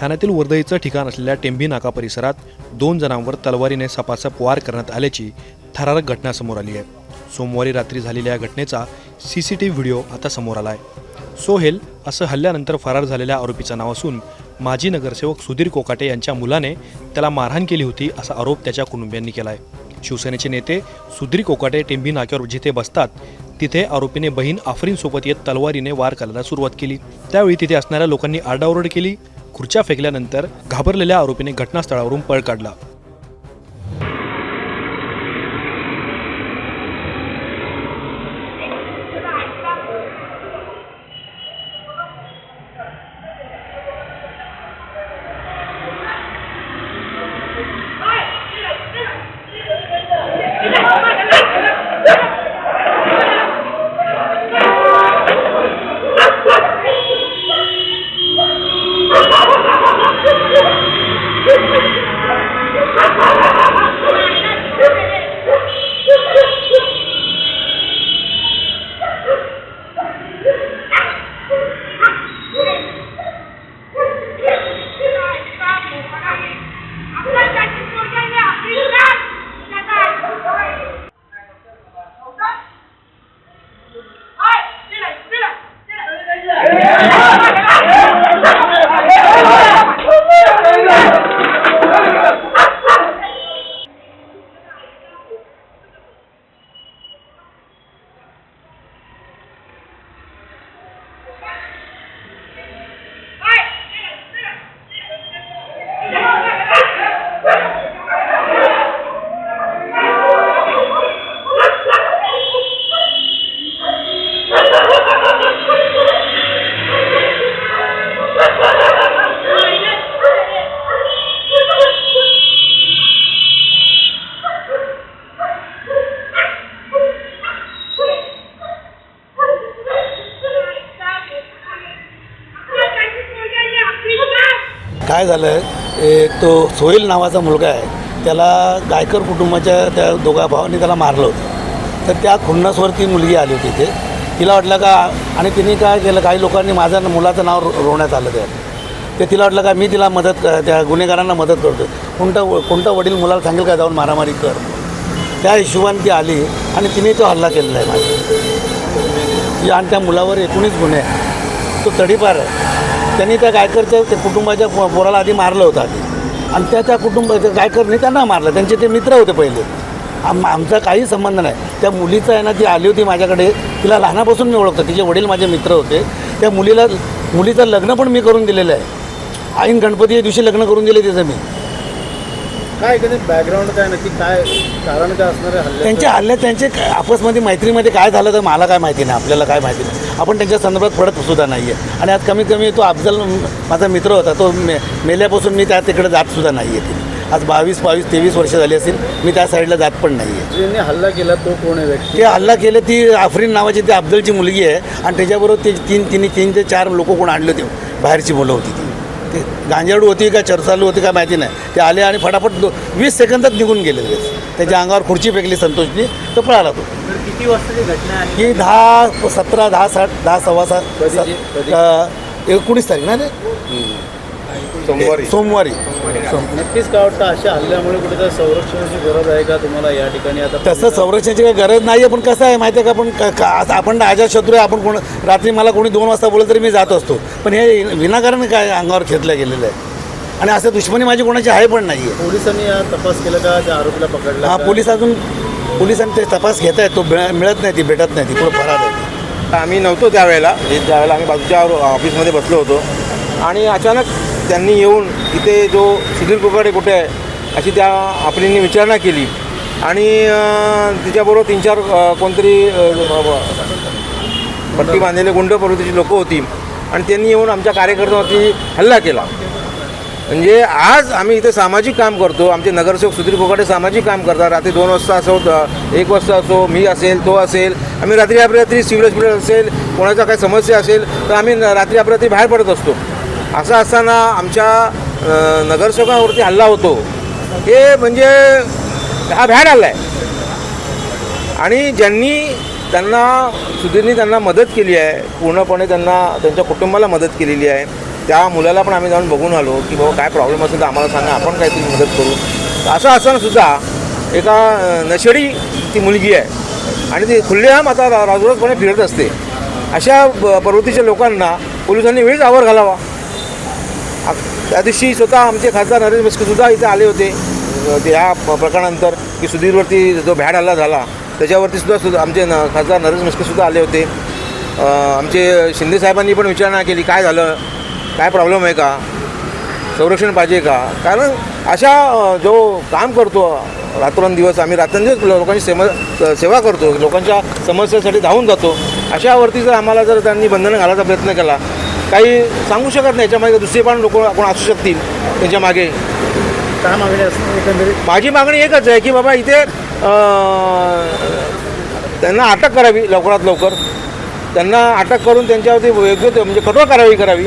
ठाण्यातील वर्दळीचं ठिकाण असलेल्या टेंभी नाका परिसरात दोन जणांवर तलवारीने सपासप वार करण्यात आल्याची थरारक घटना समोर आली आहे. सोमवारी रात्री झालेल्या या घटनेचा C C T V video आता समोर आला आहे सोहेल असं हल्ल्यानंतर फरार झालेल्या आरोपीचं नाव असून माजी नगरसेवक सुधीर कोकाटे यांच्या मुलाने त्याला मारहाण केली होती असा आरोप त्याच्या कुटुंबियांनी केला आहे शिवसेनेचे नेते सुधीर कोकाटे टेंभी नाक्यावर जिथे बसतात तिथे आरोपीने बहीण आफरीनसोबत येत तलवारीने वार करायला सुरुवात केली. त्यावेळी तिथे असणाऱ्या लोकांनी आरडाओरड केली. खुर्च्या फेकल्यानंतर घाबरलेल्या आरोपीने घटनास्थळावरून पळ काढला. काय झालं एक तो सोहेल नावाचा मुलगा आहे त्याला गायकर कुटुंबाच्या त्या दोघा भावांनी त्याला मारलं होतं. तर त्या खुन्नसवरती मुलगी आली होती ते तिला वाटलं का आणि तिने काय केलं काही लोकांनी माझं मुलाचं नाव रो- रोवण्यात आलं त्या. ते तिला वाटलं का मी तिला मदत त्या गुन्हेगारांना मदत करतो कोणतं कोणतं वडील मुलाला सांगेल का जाऊन मारामारी कर? त्या हिशोबाने ती आली आणि तिने तो हल्ला केलेला आहे माझ्या आणि त्या मुलावर एकोणीस गुन्हे आहेत. तो तडीपार आहे. त्यांनी त्या गायकरच्या त्या कुटुंबाच्या पो- पोराला आधी मारलं होतं आधी. आणि त्या त्या कुटुंबाच्या गायकरनी गायकरने त्यांना मारलं. त्यांचे ते मित्र होते पहिले. आम आमचा काही संबंध नाही. त्या मुलीचं आहे ना ती आली होती माझ्याकडे. तिला लहानापासून मी ओळखतो. तिचे वडील माझे मित्र होते. त्या मुलीला मुलीचं लग्न पण मी करून दिलेलं आहे. आईन गणपती या दिवशी लग्न करून दिले तिचं मी. काय कधी बॅकग्राऊंड काय नक्की काय कारण काय असणार आहे? त्यांच्या हल्ल्यात त्यांचे काय- आपसमध्ये मैत्रीमध्ये काय झालं तर मला काय माहिती नाही आपल्याला काय माहिती नाही. आपण त्यांच्या संदर्भात पडत सुद्धा नाही आहे आणि आज कमीत कमी तो अफजल माझा मित्र होता तो मे मेल्यापासून मी त्या तिकडे जात सुद्धा नाही आहे आज बावीस बावीस तेवीस वर्ष झाली असतील मी त्या साईडला जात पण नाही आहे ज्यांनी हल्ला केला तो कोण आहे व्यक्ती? ते हल्ला केले ती आफरीन नावाची ती अफजलची मुलगी आहे. आणि त्याच्याबरोबर ते तीन तिने तीन ते चार लोक कोण आणले होते बाहेरची मुलं होती ती. ते गांजाडू होती का चरचालू होती का माहिती नाही. ते आले आणि फटाफट दो वीस सेकंदात निघून गेले लगेच. त्याच्या अंगावर खुर्ची फेकली संतोषनी तर पळाला तो. तर किती वाजताची घटना आहे? ही दहा सतरा दहा साठ दहा सव्वा सात कधीची? कधी? अ, एकोणीस तारीख ना रे सोमवारी. सोमवारी. नक्कीच काय वाटतं अशा हल्ल्यामुळे कुठेतरी संरक्षणाची गरज आहे का तुम्हाला या ठिकाणी? आता तसं संरक्षणाची काही गरज नाही आहे पण कसं आहे माहिती आहे का आपण क- का- आता आपण राजा शत्रू आहे आपण कोण रात्री मला कोणी दोन वाजता बोललं तरी मी जात असतो. पण हे विनाकारण काय अंगावर घेतलं गेलेलं आहे. आणि असं दुश्मनी माझी कोणाची आहे पण नाही आहे पोलिसांनी या तपास केला का? त्या आरोपीला पकडला हा का? पोलीस अजून पोलिसांनी ते तपास घेत आहेत तो मिळ- मिळत नाही ती भेटत नाही ती पुढे फरार आहे आम्ही नव्हतो त्यावेळेला. त्यावेळेला आम्ही बाजूच्या ऑफिसमध्ये बसलो होतो. आणि अचानक त्यांनी येऊन इथे जो सुधीर कुकडे कुठे आहे अशी त्या आपलींनी विचारणा केली. आणि तिच्याबरोबर तीन चार कोणतरी पट्टी बांधलेले गुंड प्रवृत्तीची लोकं होती. आणि त्यांनी येऊन आमच्या कार्यकर्त्यांवरती हल्ला केला. म्हणजे आज आम्ही इथे सामाजिक काम करतो. आमचे नगरसेवक सुधीर कोकाटे सामाजिक काम करतात. रात्री दोन वाजता असो एक वाजता असो मी असेल तो असेल आम्ही रात्री अपरात्री सिव्हिल हॉस्पिटल असेल कोणाचा काही समस्या असेल तर आम्ही न- रात्री अपरात्री बाहेर पडत असतो. असं असताना आमच्या अ, नगरसेवकांवरती हल्ला होतो. हे म्हणजे हा भ्याड हल्ला आहे. आणि ज्यांनी त्यांना सुधीरनी त्यांना मदत केली आहे पूर्णपणे त्यांना त्यांच्या कुटुंबाला मदत केलेली आहे. त्या मुलाला पण आम्ही जाऊन बघून आलो की बाबा काय प्रॉब्लेम असेल तर आम्हाला सांगा आपण काहीतरी मदत करू. असं असताना सुद्धा एका नशेडी ती मुलगी आहे. आणि ती खुल्लेआम आता रा- फिरत असते. अशा प्रवृत्तीच्या लोकांना पोलिसांनी वेळीच आवर घालावा. त्या दिवशी स्वतः आमचे खासदार नरेश मिस्केसुद्धा इथे आले होते. ते ह्या प- प्रकरणानंतर की सुधीरवरती जो भ्याड हल्ला झाला त्याच्यावरती सुद्धा सुद्धा आमचे न खासदार नरेश मिस्केसुद्धा आले होते. आमचे शिंदे साहेबांनी पण विचारणा केली काय झालं? काय प्रॉब्लेम आहे का? संरक्षण पाहिजे का? कारण अशा जो काम करतो रात्रंदिवस आम्ही रात्रंदिवस लोकांची सेवा सेवा करतो लोकांच्या समस्यासाठी धावून जातो. अशावरती जर आम्हाला जर त्यांनी बंधनं घालायचा प्रयत्न केला काही सांगू शकत नाही. याच्यामागे दुसरे पण लोक कोण असू शकतील त्यांच्या मागे काय मागणी असणार एकंदरीत? माझी मागणी एकच आहे की बाबा इथे त्यांना अटक करावी लवकरात लवकर. त्यांना अटक करून त्यांच्यावरती योग्य ते म्हणजे कठोर कारवाई करावी.